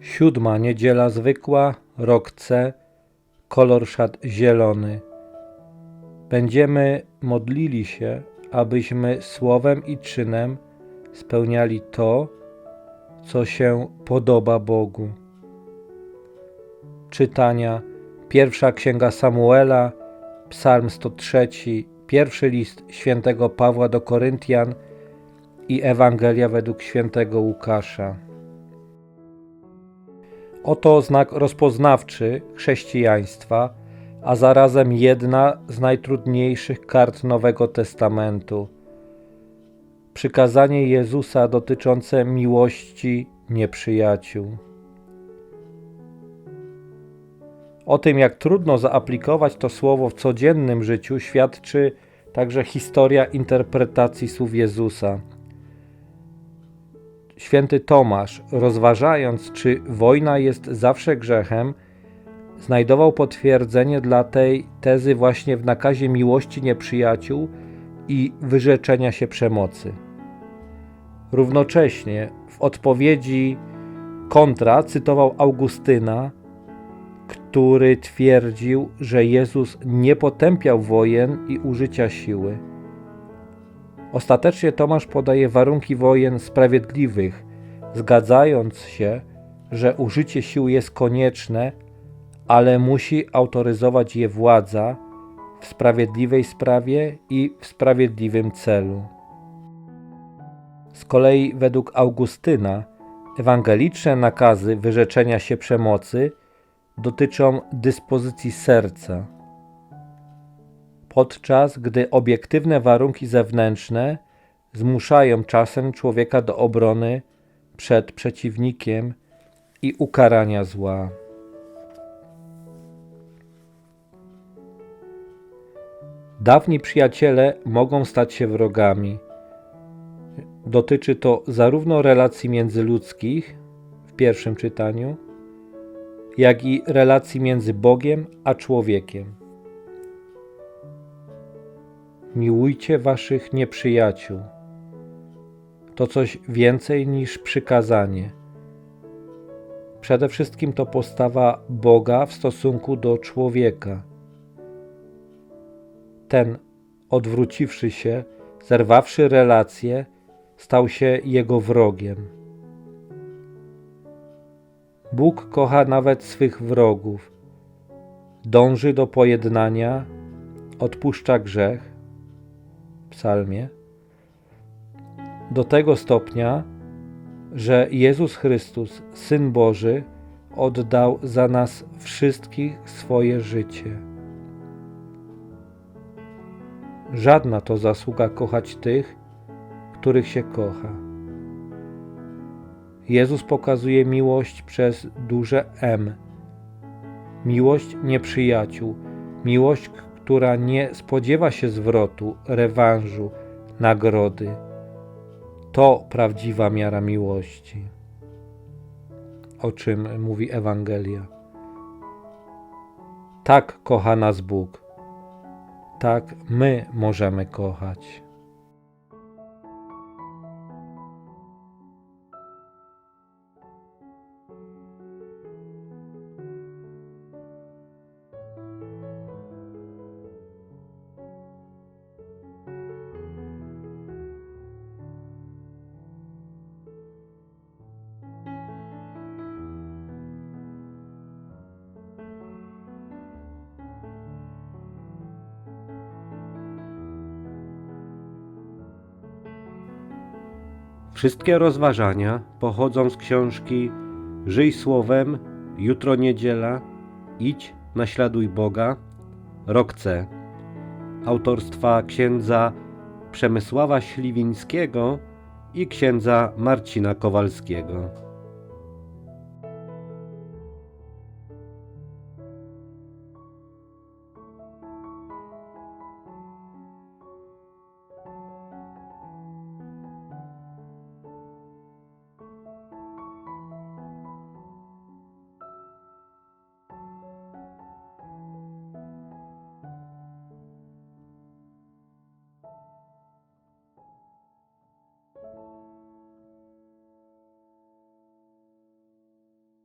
Siódma niedziela zwykła, rok C, kolor szat zielony. Będziemy modlili się, abyśmy słowem i czynem spełniali to, co się podoba Bogu. Czytania Pierwsza Księga Samuela, Psalm 103, pierwszy list świętego Pawła do Koryntian i Ewangelia według świętego Łukasza. Oto znak rozpoznawczy chrześcijaństwa, a zarazem jedna z najtrudniejszych kart Nowego Testamentu. Przykazanie Jezusa dotyczące miłości nieprzyjaciół. O tym, jak trudno zaaplikować to słowo w codziennym życiu, świadczy także historia interpretacji słów Jezusa. Święty Tomasz, rozważając, czy wojna jest zawsze grzechem, znajdował potwierdzenie dla tej tezy właśnie w nakazie miłości nieprzyjaciół i wyrzeczenia się przemocy. Równocześnie w odpowiedzi kontra cytował Augustyna, który twierdził, że Jezus nie potępiał wojen i użycia siły. Ostatecznie Tomasz podaje warunki wojen sprawiedliwych, zgadzając się, że użycie sił jest konieczne, ale musi autoryzować je władza w sprawiedliwej sprawie i w sprawiedliwym celu. Z kolei według Augustyna ewangeliczne nakazy wyrzeczenia się przemocy dotyczą dyspozycji serca, podczas gdy obiektywne warunki zewnętrzne zmuszają czasem człowieka do obrony przed przeciwnikiem i ukarania zła. Dawni przyjaciele mogą stać się wrogami. Dotyczy to zarówno relacji międzyludzkich w pierwszym czytaniu, jak i relacji między Bogiem a człowiekiem. Miłujcie waszych nieprzyjaciół. To coś więcej niż przykazanie. Przede wszystkim to postawa Boga w stosunku do człowieka. Ten, odwróciwszy się, zerwawszy relacje, stał się jego wrogiem. Bóg kocha nawet swych wrogów, dąży do pojednania, odpuszcza grzech. Psalmie. Do tego stopnia, że Jezus Chrystus, Syn Boży, oddał za nas wszystkich swoje życie. Żadna to zasługa kochać tych, których się kocha. Jezus pokazuje miłość przez duże M. Miłość nieprzyjaciół, miłość, która nie spodziewa się zwrotu, rewanżu, nagrody. To prawdziwa miara miłości. O czym mówi Ewangelia. Tak kocha nas Bóg. Tak my możemy kochać. Wszystkie rozważania pochodzą z książki Żyj słowem, jutro niedziela, idź, naśladuj Boga, rok C, autorstwa księdza Przemysława Śliwińskiego i księdza Marcina Kowalskiego.